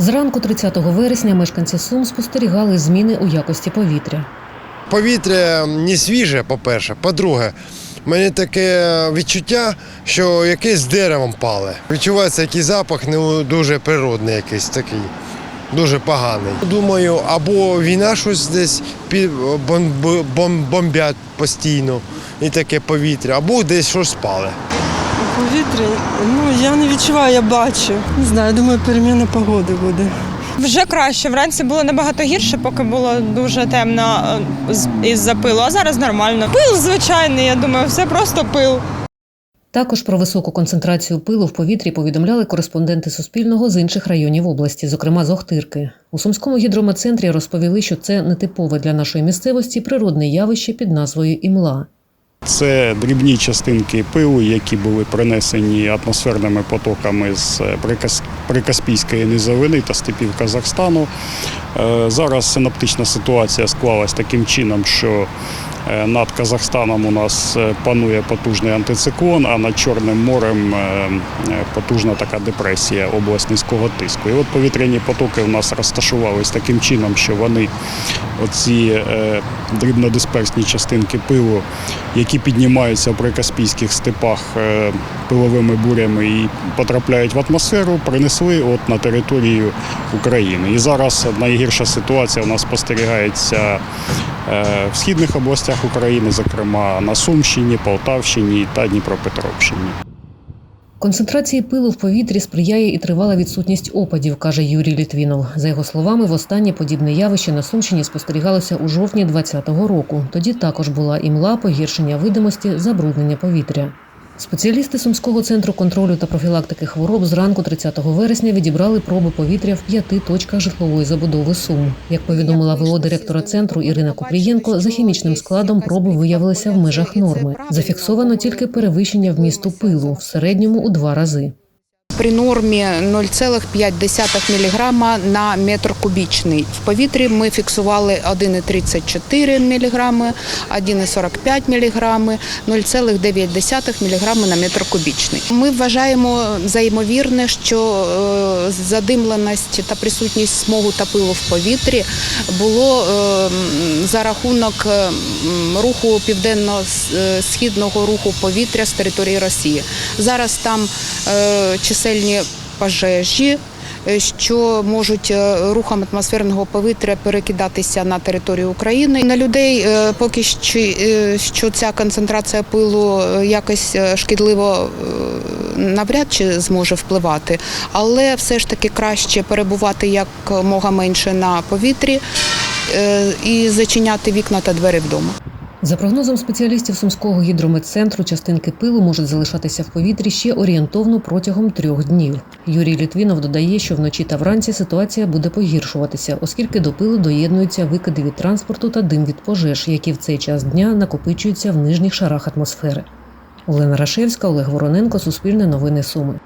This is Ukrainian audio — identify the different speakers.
Speaker 1: Зранку 30 вересня мешканці Сум спостерігали зміни у якості повітря.
Speaker 2: Повітря не свіже, по-перше. По-друге, в мене таке відчуття, що якесь деревом пале. Відчувається якийсь запах не дуже природний, якийсь такий, дуже поганий. Думаю, або війна щось десь бомбять постійно і таке повітря, або десь щось спале.
Speaker 3: Повітря, ну я не відчуваю, я бачу. Не знаю, думаю, переміна погоди буде.
Speaker 4: Вже краще. Вранці було набагато гірше, поки було дуже темно е, із-за пилу, а зараз нормально. Пил звичайний, я думаю, все просто пил.
Speaker 1: Також про високу концентрацію пилу в повітрі повідомляли кореспонденти Суспільного з інших районів області, зокрема з Охтирки. У Сумському гідрометцентрі розповіли, що це нетипове для нашої місцевості природне явище під назвою імла.
Speaker 5: Це дрібні частинки пилу, які були принесені атмосферними потоками з Прикаспійської низовини та степів Казахстану. Е, Зараз синаптична ситуація склалась таким чином, що е, над Казахстаном у нас е, панує потужний антициклон, а над Чорним морем потужна така депресія область низького тиску. І от повітряні потоки у нас розташувались таким чином, що вони оці дрібнодисперсні частинки пилу, які піднімаються в прикаспійських степах пиловими бурями і потрапляють в атмосферу, принесли от на територію України. І зараз найгірша ситуація у нас спостерігається е, в східних областях України, зокрема на Сумщині, Полтавщині та Дніпропетровщині.
Speaker 1: Концентрації пилу в повітрі сприяє і тривала відсутність опадів, каже Юрій Літвінов. За його словами, востаннє подібне явище на Сумщині спостерігалося у жовтні 2020 року. Тоді також була імла, погіршення видимості, забруднення повітря. Спеціалісти Сумського центру контролю та профілактики хвороб зранку 30 вересня відібрали проби повітря в п'яти точках житлової забудови Сум. Як повідомила ВО директора центру Ірина Купрієнко, за хімічним складом проби виявилися в межах норми. Зафіксовано тільки перевищення вмісту пилу в середньому у два рази.
Speaker 6: При нормі 0,5 мг на метр кубічний. В повітрі ми фіксували 1,34 мг, 1,45 мг, 0,9 мг на метр кубічний. Ми вважаємо за ймовірне, що е, задимленість та присутність смогу та пилу в повітрі було е, за рахунок е, руху південно-східного руху повітря з території Росії. Зараз там е, чисельні пожежі. е, Що можуть е, рухом атмосферного повітря перекидатися на територію України на людей, е, поки що, ця концентрація пилу якось шкідливо навряд чи зможе впливати, але все ж таки краще перебувати якомога менше на повітрі і зачиняти вікна та двері вдома.
Speaker 1: За прогнозом спеціалістів Сумського гідрометцентру, частинки пилу можуть залишатися в повітрі ще орієнтовно протягом трьох днів. Юрій Літвінов додає, що вночі та вранці ситуація буде погіршуватися, оскільки до пилу доєднуються викиди від транспорту та дим від пожеж, які в цей час дня накопичуються в нижніх шарах атмосфери. Олена Рашевська, Олег Вороненко, Суспільне новини Суми.